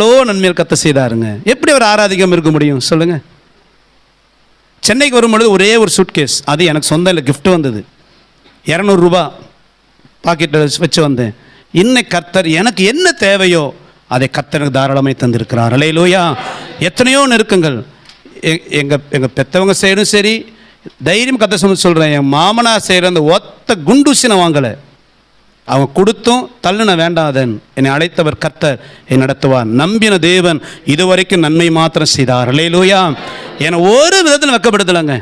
எவ்வளோ நன்மையில் கத்த செய்தாருங்க. எப்படி அவர் ஆராதிக்கம் இருக்க முடியும்? சொல்லுங்க. சென்னைக்கு வரும்பொழுது ஒரே ஒரு சூட்கேஸ் அது எனக்கு சொந்தம் இல்லை கிஃப்ட் வந்தது. இரநூறுபா பாக்கெட்டில் வச்சு வந்தேன். இன்னைக்கு கர்த்தர் எனக்கு என்ன தேவையோ அதை கர்த்தனுக்கு தாராளமாக தந்திருக்கிறார். அலையிலோயா எத்தனையோ நெருக்கங்கள். எ- எங்கள் பெற்றவங்க பெத்தவங்க செய்யணும் சரி தைரியம் கத்த சொல்லி சொல்கிறேன் என் மாமனார் செய்கிற அந்த ஒத்த குண்டூசினை வாங்கலை. அவன் கொடுத்தும் தள்ளுன வேண்டாதன். என்னை அழைத்தவர் கர்த்தர் என்னை நடத்துவார். நம்பின தேவன் இதுவரைக்கும் நன்மை மாத்திரம் செய்தார். அலையிலோயா என்னை ஒரு விதத்தில் வெக்கப்படுத்தலைங்க.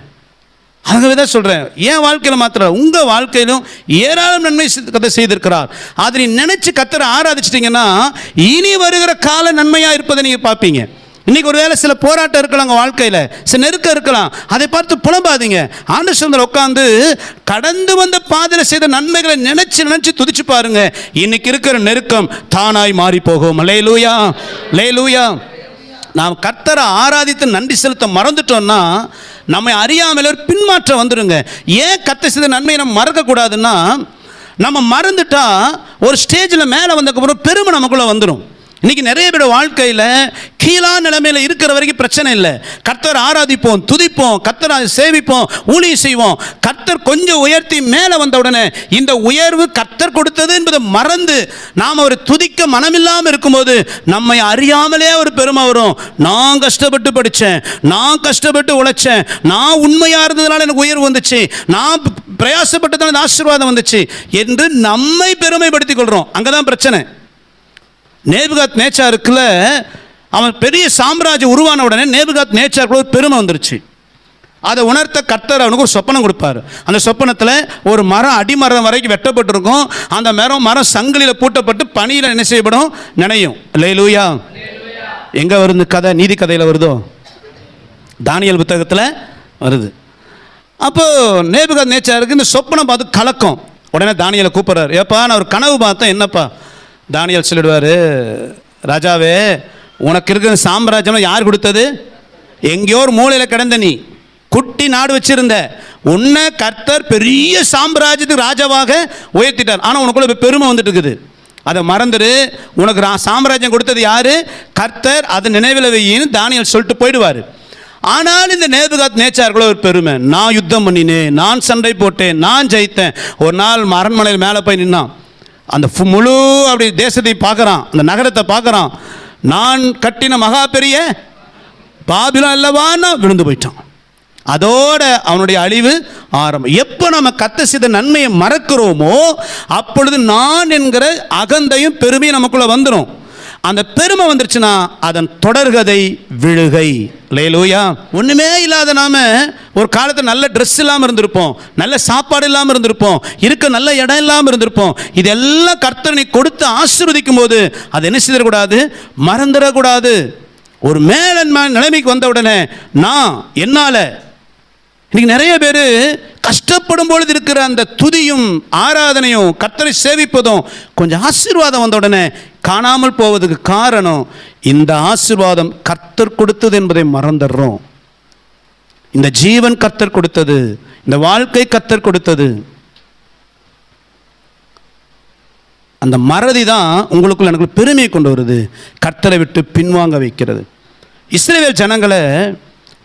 ஆகவே தான் சொல்கிறேன் என் வாழ்க்கையில் மாத்திரம் உங்கள் வாழ்க்கையிலும் ஏராளம் நன்மை கதை செய்திருக்கிறார். அதை நீ நினச்சி கத்தரை ஆராதிச்சிட்டிங்கன்னா இனி வருகிற கால நன்மையாக இருப்பதை நீங்கள் பார்ப்பீங்க. இன்னைக்கு ஒருவேளை சில போராட்டம் இருக்கலாம் உங்கள் வாழ்க்கையில் சில நெருக்கம் இருக்கலாம். அதை பார்த்து புலம்பாதீங்க. ஆண்டு சுந்தர் உட்காந்து கடந்து வந்த பாதையில் செய்த நன்மைகளை நினைச்சு நினைச்சு துதிச்சு பாருங்க. இன்னைக்கு இருக்கிற நெருக்கம் தானாய் மாறி போகும். லே லூயா நாம் கர்த்தரை ஆராதித்து நன்றி செலுத்த மறந்துட்டோம்னா நம்மை அறியாமல் ஒரு பின்மாற்றம் வந்துடுங்க ஏன் கத்த செய்த நன்மையை நம்ம மறக்கக்கூடாதுன்னா நம்ம மறந்துட்டா ஒரு ஸ்டேஜில் மேலே வந்ததுக்கப்புறம் பெருமை நமக்குள்ளே வந்துடும் இன்றைக்கி நிறைய பேர் வாழ்க்கையில் கீழா நிலைமையில் இருக்கிற வரைக்கும் பிரச்சனை இல்லை. கர்த்தர் ஆராதிப்போம் துதிப்போம் கர்த்தர் சேவிப்போம் ஊழியம் செய்வோம். கர்த்தர் கொஞ்சம் உயர்த்தி மேலே வந்த உடனே இந்த உயர்வு கர்த்தர் கொடுத்தது என்பதை மறந்து நாம் அவர் துதிக்க மனமில்லாமல் இருக்கும்போது நம்மை அறியாமலே ஒரு பெருமை வரும். நான் கஷ்டப்பட்டு படித்தேன் நான் கஷ்டப்பட்டு உழைச்சேன் நான் உண்மையாக இருந்ததுனால எனக்கு உயர்வு வந்துச்சு நான் பிரயாசப்பட்டதான ஆசீர்வாதம் வந்துச்சு என்று நம்மை பெருமைப்படுத்திக் கொள்கிறோம் அங்கே தான் பிரச்சனை. நேபுகாத் நேச்சாருக்குள்ள அவன் பெரிய சாம்ராஜ்யம் உருவான உடனே நேபுகாத் நேச்சாருக்குள்ள ஒரு பெருமை வந்துருச்சு. அதை உணர்த்த கர்த்தர் அவனுக்கு ஒரு சொப்பனம் கொடுப்பாரு. அந்த சொப்பனத்தில் ஒரு மரம் அடிமரம் வரைக்கும் வெட்டப்பட்டிருக்கும். அந்த மரம் மரம் சங்கிலியில் பூட்டப்பட்டு பனியில் என்ன செய்யப்படும்? நினையும். லேலூயா எங்கே வருது கதை? நீதி கதையில் வருதோ? தானியல் புத்தகத்தில் வருது. அப்போ நேபுகாத் நேச்சாருக்கு இந்த சொப்பனம் பார்த்து கலக்கம். உடனே தானியலை கூப்பிட்றாரு. ஏப்பா நான் ஒரு கனவு பார்த்தேன். என்னப்பா? தானியல் சொல்லிடுவார் ராஜாவே உனக்கு இருக்கிற சாம்ராஜ்யம் யார் கொடுத்தது? எங்கேயோ ஒரு மூலையில் கிடந்த நீ. குட்டி நாடு வச்சிருந்த. உன்னை கர்த்தர் பெரிய சாம்ராஜ்யத்துக்கு ராஜாவாக உயர்த்திட்டார். ஆனால் உனக்குள்ள இப்போ பெருமை வந்துட்டு இருக்குது. அதை மறந்துடு. உனக்கு சாம்ராஜ்யம் கொடுத்தது யாரு? கர்த்தர் அதை நினைவில் வையின்னு தானியல் சொல்லிட்டு போயிடுவார். ஆனால் இந்த நேபுகாத் நேச்சார்களோ ஒரு பெருமை. நான் யுத்தம் பண்ணினேன். நான் சண்டை போட்டேன். நான் ஜெயித்தேன். ஒரு நாள் அரண்மனையில் மேலே போய் நின்னான். அந்த ஃபு- முழு அப்படி தேசத்தை பார்க்குறான். அந்த நகரத்தை பார்க்குறான். நான் கட்டின மகா பெரிய பாபிலம் அல்லவான்னா விழுந்து போயிட்டான். அதோட அவனுடைய அழிவு ஆரம்பம். எப்போ நம்ம கத்த செய்த நன்மையை மறக்கிறோமோ அப்பொழுது நான் என்கிற அகந்தையும் பெருமையும் நமக்குள்ளே வந்துடும் அந்த பெருமை வந்துருச்சுன்னா அதன் தொடர்கதை விழுகை. லேலூயா ஒன்றுமே இல்லாத நாம ஒரு காலத்தில் நல்ல ட்ரெஸ் இல்லாமல் இருந்திருப்போம். நல்ல சாப்பாடு இல்லாமல் இருந்திருப்போம். இருக்க நல்ல இடம் இல்லாமல் இருந்திருப்போம். இதெல்லாம் கர்த்தனை கொடுத்து ஆசிர்வதிக்கும் போது அதை என்ன செய்திடக்கூடாது? மறந்துடக்கூடாது. ஒரு மேலன் நிலைமைக்கு வந்த உடனே நான் என்னால் இன்னைக்கு நிறைய பேர் கஷ்டப்படும் பொழுது இருக்கிற அந்த துதியும் ஆராதனையும் கத்தரை சேவிப்பதும் கொஞ்சம் ஆசீர்வாதம் வந்த உடனே காணாமல் போவதுக்கு காரணம் இந்த ஆசீர்வாதம் கர்த்தர் கொடுத்தது என்பதை மறந்துடுறோம். இந்த ஜீவன் கர்த்தர் கொடுத்தது இந்த வாழ்க்கை கர்த்தர் கொடுத்தது. அந்த மறதி தான் உங்களுக்குள்ள எனக்கு பெருமையை கொண்டு வருது. கர்த்தரை விட்டு பின்வாங்க வைக்கிறது. இஸ்ரேல் ஜனங்களை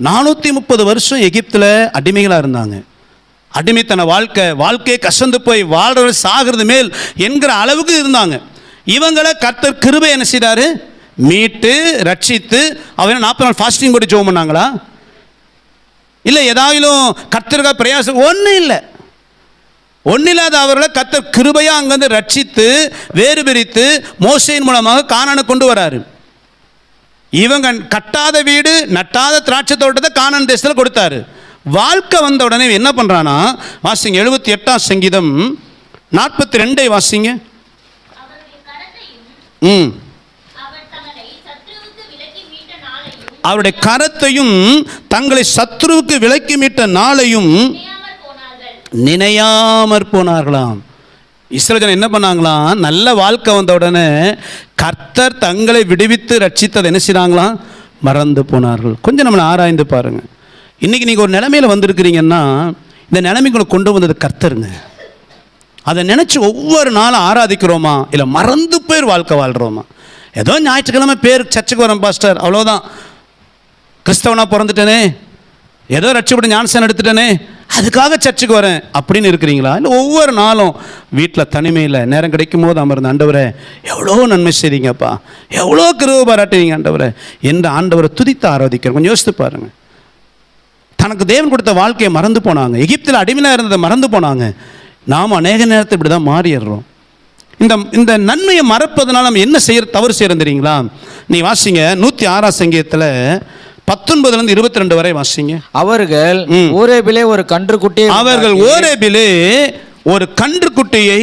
நானூற்றி முப்பது வருஷம் எகிப்தில் அடிமைகளாக இருந்தாங்க. அடிமைத்தன வாழ்க்கை வாழ்க்கையை கசந்து போய் வாழ்கிற சாகிறது மேல் என்கிற அளவுக்கு இருந்தாங்க. இவங்களை கர்த்தர் கிருபை என்ன செய்கிறாரு மீட்டு ரட்சித்து அவன் நாற்பது நாள் ஃபாஸ்டிங் போட்டு ஜோம் பண்ணாங்களா? இல்லை ஏதாயிலும் கர்த்தருக்காக பிரயாசம் ஒன்றும் இல்லை. ஒன்னில்லாத அவர்களை கர்த்தர் கிருபையாக அங்கேருந்து ரட்சித்து வேறு பிரித்து மோசையின் மூலமாக காணான கொண்டு வராரு. இவங்க கட்டாத வீடு நட்டாத திராட்சை தோட்டத்தை கானான் தேசத்தில் கொடுத்தாரு. வாழ்க்கை வந்த உடனே என்ன பண்ணுறானா வாசிங்க எழுபத்தி எட்டாம் சங்கீதம் நாற்பத்தி ரெண்டை வாசிங்க. ம். அவருடைய கரத்தையும் தங்களை சத்ருவுக்கு விலக்கி மீட்ட நாளையும் நினையாமற் போனார்களாம். இஸ்ரேல் என்ன பண்ணாங்களாம் நல்ல வாழ்க்கை வந்த உடனே கர்த்தர் தங்களை விடுவித்து ரட்சித்ததை என்ன செய்கிறாங்களாம் மறந்து போனார்கள். கொஞ்சம் நம்மளை ஆராய்ந்து பாருங்கள் இன்றைக்கி நீங்கள் ஒரு நிலைமையில் வந்திருக்கிறீங்கன்னா இந்த நிலைமைக்குள்ள கொண்டு வந்தது கர்த்தருங்க. அதை நினச்சி ஒவ்வொரு நாளும் ஆராதிக்கிறோமா? இல்லை மறந்து போய் வாழ்க்கை வாழ்கிறோமா ஏதோ ஞாயிற்றுக்கிழமை பேர் சர்ச்சுக்கு வரேன் பாஸ்டர். அவ்வளோதான் கிறிஸ்தவனாக பிறந்துட்டேனே. ஏதோ ரட்சிப்பட்டு ஞானசன் எடுத்துட்டேனே. அதுக்காக சர்ச்சுக்கு வரேன் அப்படின்னு இருக்கிறீங்களா? இல்லை ஒவ்வொரு நாளும் வீட்டில் தனிமையில் நேரம் கிடைக்கும் போது அமர்ந்த ஆண்டவரே எவ்வளோ நன்மை செய்றீங்கப்பா எவ்வளோ கிருவ பாராட்டுவீங்க ஆண்டவரே. எந்த ஆண்டவரை துதித்து ஆராதிக்கிறேன் கொஞ்சம் யோசித்து பாருங்கள் தனக்கு தேவன் கொடுத்த வாழ்க்கையை மறந்து போனாங்க. எகிப்தில் அடிமையாக இருந்ததை மறந்து போனாங்க. நாம் அநேக நேரத்தை இப்படி தான் மாறிடுறோம். இந்த இந்த நன்மையை மறப்பதனால நம்ம என்ன செய்ய தவறு செய்கிறோம் தெரியுங்களா? நீ வாசிங்க நூற்றி ஆறாம் சங்கீதத்தில் பத்தொன்பதுலேருந்து இருபத்தி ரெண்டு வரை வாசிங்க. அவர்கள் ஊரேபிலே ஒரு கன்றுக்குட்டியை அவர்கள் ஓரேபிலே ஒரு கன்றுக்குட்டியை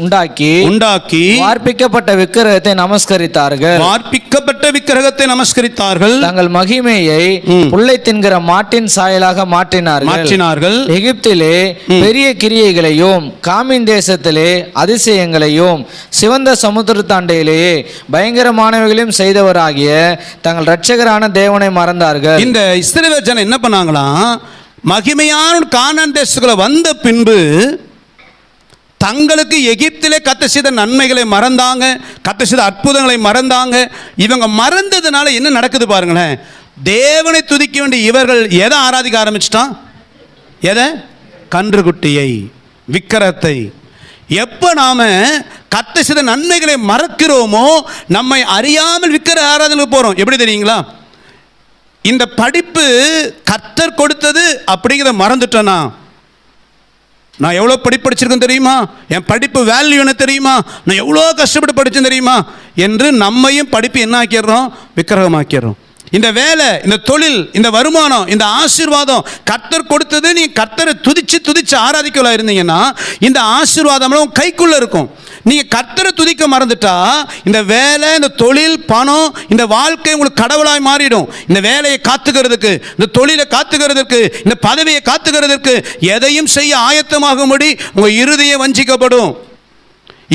உண்டாக்கி உண்டாக்கி வார்ப்பிக்கப்பட்ட விக்கிரகத்தை நமஸ்கரித்தார்கள். வார்ப்பிக்கப்பட்ட விக்கிரகத்தை நமஸ்கரித்தார்கள். தங்கள் மகிமையை. புல்லை தின்கிற மாட்டின் சாயலாக மாற்றினார்கள். மாற்றினார்கள். எகிப்திலே பெரிய கிரியைகளையும் காமின் தேசத்திலே அதிசயங்களையும் சிவந்த சமுத்திரத்தாண்டையிலேயே பயங்கரமானவைகளையும் செய்தவராகிய தங்கள் இரட்சகரான தேவனை மறந்தார்கள். இந்த இஸ்ரவேல் ஜனம் என்ன பண்ணாங்களாம்? மகிமையான கானான் தேசத்துக்குள்ள வந்த பின்பு தங்களுக்கு எகிப்திலே கத்த செய்த நன்மைகளை மறந்தாங்க கத்த செய்த அற்புதங்களை மறந்தாங்க. இவங்க மறந்ததுனால என்ன நடக்குது பாருங்களேன். தேவனை துதிக்க வேண்டிய இவர்கள் எதை ஆராதிக்க ஆரம்பிச்சிட்டான்? எதை? கன்றுக்குட்டியை விக்கிரத்தை எப்போ நாம் கத்த செய்த நன்மைகளை மறக்கிறோமோ நம்மை அறியாமல் விக்கிர ஆராதனைக்கு போகிறோம் எப்படி தெரியுங்களா? இந்த படிப்பு கர்த்தர் கொடுத்தது அப்படிங்கிறத மறந்துட்டேனா நான் எவ்வளோ படிப்பு படிச்சிருக்கேன் தெரியுமா? என் படிப்பு வேல்யூ என்ன தெரியுமா? நான் எவ்வளோ கஷ்டப்பட்டு படித்தேன் தெரியுமா? என்று நம்மையும் படிப்பு என்ன ஆக்கிடுறோம்? விக்கிரகமாக்கிடுறோம். இந்த வேலை இந்த தொழில் இந்த வருமானம் இந்த ஆசீர்வாதம் கத்தர் கொடுத்தது நீ கத்தரை துதிச்சு துதிச்சு ஆராதிக்கலா இருந்தீங்கன்னா இந்த ஆசீர்வாதம்லாம் கைக்குள்ளே இருக்கும். நீங்கள் கர்த்தரை துதிக்க மறந்துட்டா இந்த வேலை இந்த தொழில் பணம் இந்த வாழ்க்கை உங்களுக்கு கடவுளாய் மாறிடும். இந்த வேலையை காத்துக்கிறதுக்கு இந்த தொழிலை காத்துக்கிறதுக்கு இந்த பதவியை காத்துக்கிறதுக்கு எதையும் செய்ய ஆயத்தமாகும்படி உங்கள் இறுதியை வஞ்சிக்கப்படும்.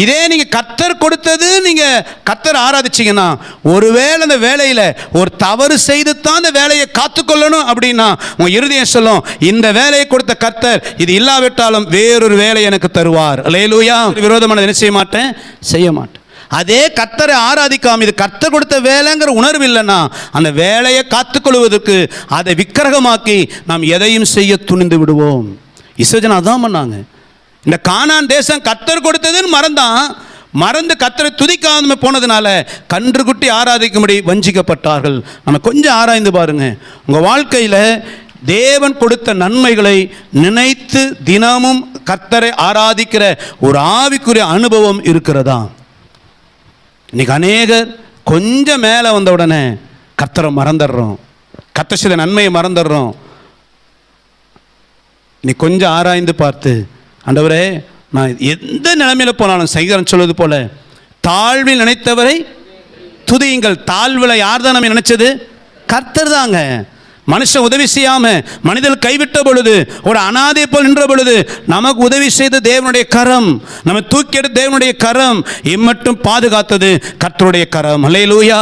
இதே நீங்கள் கத்தர் கொடுத்தது நீங்கள் கத்தர் ஆராதிச்சீங்கன்னா ஒருவேளை அந்த வேலையில் ஒரு தவறு செய்து தான் அந்த வேலையை காத்துக்கொள்ளணும் அப்படின்னா உங்கள் இருதயம் சொல்லும் இந்த வேலையை கொடுத்த கத்தர் இது இல்லாவிட்டாலும் வேறொரு வேலை எனக்கு தருவார். லேலூயா விரோதமானது என்ன செய்ய மாட்டேன்? செய்ய மாட்டேன். அதே கத்தரை ஆராதிக்காம இது கத்தர் கொடுத்த வேலைங்கிற உணர்வு இல்லைன்னா அந்த வேலையை காத்துக்கொள்வதற்கு அதை விக்கிரகமாக்கி நாம் எதையும் செய்ய துணிந்து விடுவோம். இசோஜன் அதான் பண்ணாங்க. இந்த கானான் தேசம் கத்தர் கொடுத்ததுன்னு மறந்தான். மறந்து கத்தரை துதிக்காம போனதுனால கன்றுக்குட்டி ஆராதிக்கும்படி வஞ்சிக்கப்பட்டார்கள். நம்ம கொஞ்சம் ஆராய்ந்து பாருங்க. உங்கள் வாழ்க்கையில் தேவன் கொடுத்த நன்மைகளை நினைத்து தினமும் கர்த்தரை ஆராதிக்கிற ஒரு ஆவிக்குரிய அனுபவம் இருக்கிறதா? இன்னைக்கு அநேகர் கொஞ்சம் மேலே வந்த உடனே கர்த்தரை மறந்துடுறோம். கத்த சில நன்மையை மறந்துடுறோம். நீ கொஞ்சம் ஆராய்ந்து பார்த்து ஆண்டவரே நான் எந்த நிலைமையில் போனாலும் சங்கீதம் சொல்வது போல தாழ்வில் நினைத்தவரை துதியுங்கள். தாழ்வில் யார் தான் நம்ம நினைச்சது? கர்த்தர் தாங்க. மனுஷன் உதவி செய்யாமல் மனிதன் கைவிட்ட பொழுது ஒரு அனாதை போல் நின்ற பொழுது நமக்கு உதவி செய்த தேவனுடைய கரம் நம்ம தூக்கி எடுத்த தேவனுடைய கரம் இம்மட்டும் பாதுகாத்தது கர்த்தருடைய கரம். அல்லேலூயா